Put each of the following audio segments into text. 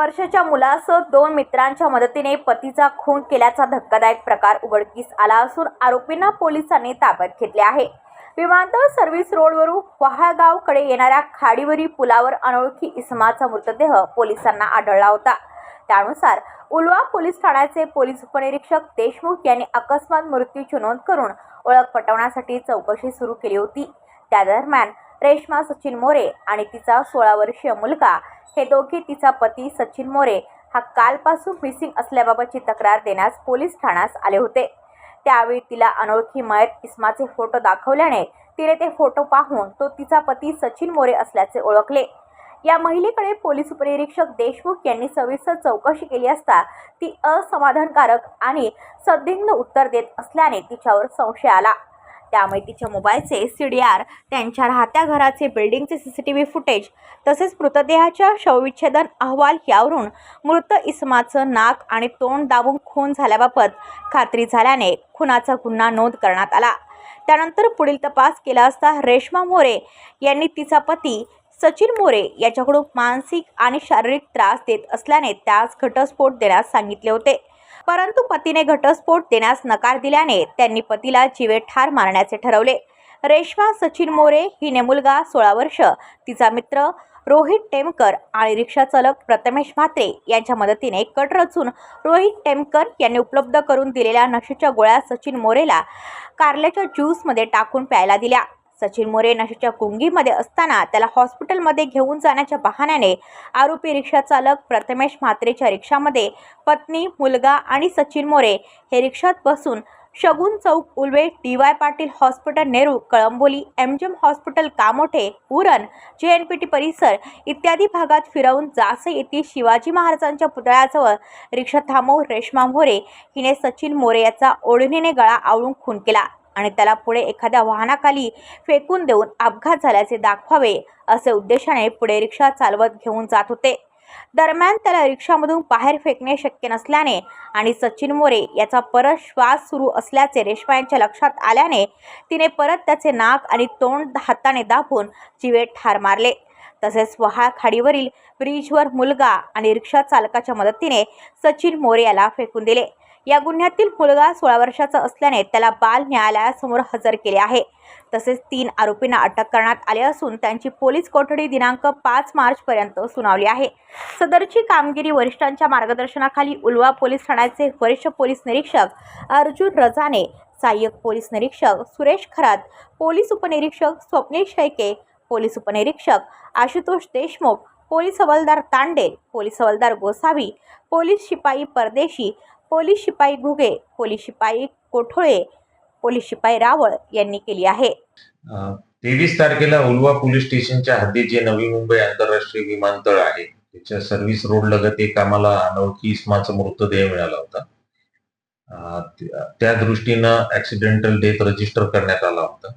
वर्षाच्या मुलासह दोन मित्रांच्या मदतीने पतीचा खून केल्याचा धक्कादायक प्रकार उघडकीस आला असून आरोपींना पोलिसांनी ताब्यात घेतले आहे. विमानतळ सर्व्हिस रोडवरून वहाळगावकडे येणाऱ्या खाडीवरील पुलावर अनोळखी इसमाचा मृतदेह पोलिसांना आढळला होता. त्यानुसार उलवा पोलीस ठाण्याचे पोलीस उपनिरीक्षक देशमुख यांनी अकस्मात मृत्यूची नोंद करून ओळख पटवण्यासाठी चौकशी सुरू केली होती. त्या दरम्यान रेश्मा सचिन मोरे आणि तिचा सोळा वर्षीय मुलगा. हे दोघे तिचा पती सचिन मोरे. हा कालपासून मिसिंग असल्याबाबतची तक्रार देण्यास पोलीस ठाण्यास आले होते. त्यावेळी तिला अनोळखी मयत इस्माचे फोटो दाखवल्याने तिने ते फोटो पाहून तो तिचा पती सचिन मोरे असल्याचे ओळखले. या महिलेकडे पोलीस उपनिरीक्षक देशमुख यांनी सविस्तर चौकशी केली असता ती असमाधानकारक आणि संदिग्ध उत्तर देत असल्याने तिच्यावर संशय आला. त्यामुळे तिच्या मोबाईलचे सी डी आर त्यांच्या राहत्या घराचे बिल्डिंगचे C C T V footage तसेच मृतदेहाच्या शवविच्छेदन अहवाल यावरून मृत इसमाचं नाक आणि तोंड दाबून खून झाल्याबाबत खात्री झाल्याने खुनाचा गुन्हा नोंद करण्यात आला. त्यानंतर पुढील तपास केला असता रेश्मा मोरे यांनी तिचा पती सचिन मोरे याच्याकडून मानसिक आणि शारीरिक त्रास देत असल्याने त्यास घटस्फोट देण्यास सांगितले होते. परंतु पतीने घटस्फोट देण्यास नकार दिल्याने त्यांनी पतीला जीवे ठार मारण्याचे ठरवले. रेश्मा सचिन मोरे हिने मुलगा सोळा वर्ष तिचा मित्र रोहित टेमकर आणि रिक्षाचालक प्रथमेश म्हात्रे यांच्या मदतीने कट रचून रोहित टेमकर यांनी उपलब्ध करून दिलेल्या नशेच्या गोळ्या सचिन मोरेला कारल्याच्या ज्यूसमध्ये टाकून प्यायला दिल्या. सचिन मोरे नाशिकच्या कुंगीमध्ये असताना त्याला हॉस्पिटलमध्ये घेऊन जाण्याच्या बहाण्याने आरोपी रिक्षा चालक प्रथमेश म्हात्रेच्या रिक्षामध्ये पत्नी मुलगा आणि सचिन मोरे हे रिक्षात बसून Shagun Chowk Ulwe D Y Patil hospital Nehru Kalamboli M M hospital Kamothe Uran J N P T परिसर इत्यादी भागात फिरवून जासे येथील शिवाजी महाराजांच्या पुतळ्याजवळ रिक्षा थांबवून रेश्मा मोरे हिने सचिन मोरे याचा ओढणीने गळा आवळून खून केला. आणि त्याला पुढे एखाद्या वाहनाखाली फेकून देऊन अपघात झाल्याचे दाखवावे असे उद्देशाने पुढे रिक्षा चालवत घेऊन जात होते. दरम्यान त्याला रिक्षामधून बाहेर फेकणे शक्य नसल्याने आणि सचिन मोरे याचा परत श्वास सुरू असल्याचे रेश्मा यांच्या लक्षात आल्याने तिने परत त्याचे नाक आणि तोंड हाताने दाबून जीवे ठार मारले. तसेच वहाळ खाडीवरील ब्रिजवर मुलगा आणि रिक्षा चालकाच्या मदतीने सचिन मोरे याला फेकून दिले. या गुन्ह्यातील मुलगा सोळा वर्षाचा असल्याने त्याला बाल न्यायालयासमोर हजर केले आहे. तसेच तीन आरोपींना अटक करण्यात आले असून त्यांची पोलीस कोठडी दिनांक पाच मार्चपर्यंत सुनावली आहे. सदरची कामगिरी वरिष्ठांच्या मार्गदर्शनाखाली उलवा पोलीस ठाण्याचे वरिष्ठ पोलीस निरीक्षक अर्जुन रजाने सहाय्यक पोलीस निरीक्षक सुरेश खरात पोलीस उपनिरीक्षक स्वप्नील शेळके पोलीस उपनिरीक्षक आशुतोष देशमुख पोलीस हवालदार तांडे पोलीस हवालदार गोसावी पोलीस शिपाई परदेशी पोलीस शिपाई घुगे पोलीस शिपाई कोठोळे पोलीस शिपाई रावळ यांनी केली आहे. तेवीस तारखेला उलवा पोलीस स्टेशनच्या हद्दीत जे नवी मुंबई आंतरराष्ट्रीय विमानतळ आहे त्याच्या सर्व्हिस रोड लगत एक आम्हाला अनोळखी इस्माचा मृतदेह मिळाला होता. त्या- दृष्टीनं ऍक्सिडेंटल डेथ रजिस्टर करण्यात आला होता.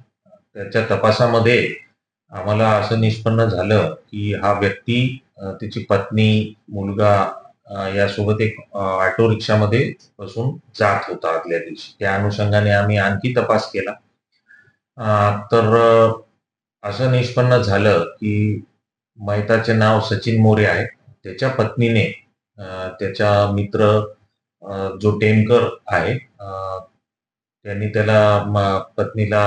त्याच्या तपासामध्ये आम्हाला असं निष्पन्न झालं की हा व्यक्ती त्याची पत्नी मुलगा यासोबत एक ऑटो रिक्षामध्ये बसून जात होता आदल्या दिवशी. त्या अनुषंगाने आम्ही आणखी तपास केला. तर असं निष्पन्न झालं की मैताचे नाव सचिन मोरे आहे. त्याच्या पत्नीने त्याचा मित्र जो टेमकर आहे त्यांनी त्याला पत्नीला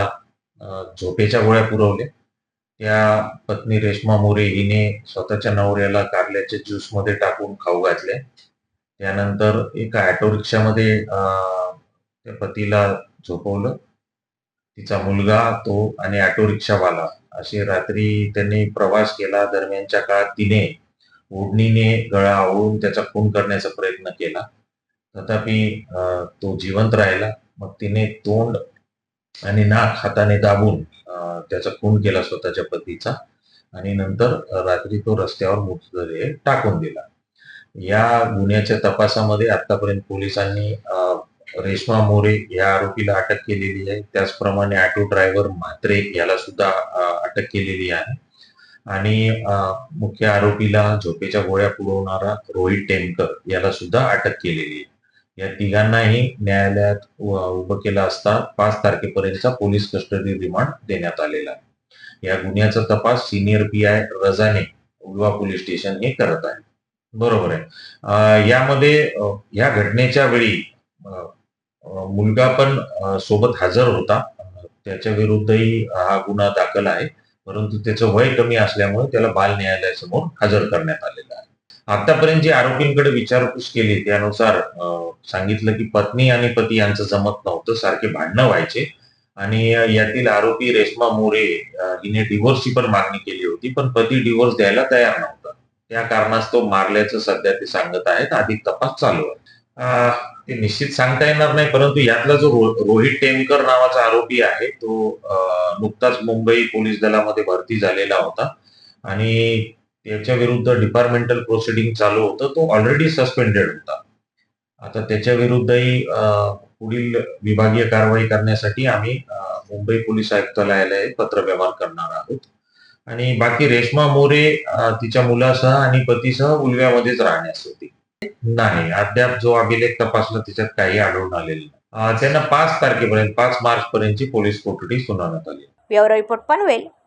झोपेच्या गोळ्या पुरवल्या. त्या पत्नी रेश्मा मोरे हिने स्वतःच्या नवऱ्याला कारल्याच्या ज्यूसमध्ये टाकून खाऊ घातले. त्यानंतर एका ऑटो रिक्षामध्ये त्या पतीला झोपवलं. तिचा मुलगा तो आणि ऑटो रिक्षावाला असे रात्री त्यांनी प्रवास केला. दरम्यानच्या काळात तिने ओढणीने गळा आवळून त्याचा खून करण्याचा प्रयत्न केला. तथापि तो जिवंत राहिला. मग तिने तोंड आणि नाक हाताने दाबून त्याचा खून केला स्वतःच्या पतीचा. आणि नंतर रात्री तो रस्त्यावर मृतदेह टाकून दिला. या गुन्ह्याच्या तपासामध्ये आतापर्यंत पोलिसांनी रेश्मा मोरे या आरोपीला अटक केलेली आहे. त्याचप्रमाणे ऑटो ड्रायव्हर म्हात्रे याला सुद्धा अटक केलेली आहे. आणि मुख्य आरोपीला झोपेच्या गोळ्या पुरवणारा रोहित टेमकर याला सुद्धा अटक केलेली आहे. या तिघांनाही न्यायालयात उभं केलं असता पाच तारखेपर्यंतचा पोलीस कस्टडी रिमांड देण्यात आलेला आहे. या गुन्ह्याचा तपास सिनियर पी आय रजाने उलवा पोलीस स्टेशन हे करत आहे. बरोबर आहे. यामध्ये या घटनेच्या वेळी मुलगा पण सोबत हजर होता. त्याच्या विरुद्धही हा गुन्हा दाखल आहे. परंतु त्याचं वय कमी असल्यामुळे त्याला बाल न्यायालयासमोर हजर करण्यात आलेलं आतापर्यंत जी आरोपींकडे विचारपूस केली त्यानुसार सांगितलं की पत्नी आणि पती यांचं जमत नव्हतं सारखे भांडणं व्हायचे. आणि यातील आरोपी रेश्मा मोरे हिने डिव्होर्सची पण मागणी केली होती पण पती डिव्होर्स द्यायला तयार नव्हता. त्या कारणास्तव मारल्याचं सध्या ते सांगत आहेत अधिक तपास चालू आहे. ते निश्चित सांगता येणार नाही परंतु यातला जो रोहित टेमकर नावाचा आरोपी आहे तो नुकताच मुंबई पोलीस दलामध्ये भरती झालेला होता. आणि त्याच्या विरुद्ध डिपार्टमेंटल प्रोसिडिंग चालू होतं. तो ऑलरेडी सस्पेंडेड होता. आता त्याच्या विरुद्धही पुढील विभागीय कारवाई करण्यासाठी आम्ही मुंबई पोलीस आयुक्तालयाला पत्र पत्रव्यवहार करणार आहोत. आणि बाकी रेश्मा मोरे तिच्या मुलासह आणि पतीसह उलव्यामध्येच राहण्यास होती. नाही अद्याप जो अभिलेख तपासला त्याच्यात काही आढळून आलेलं नाही. त्यांना पाच तारखेपर्यंत पाच मार्च पर्यंतची पोलीस कोठडी सुनावण्यात आली. Bureau report Panvel.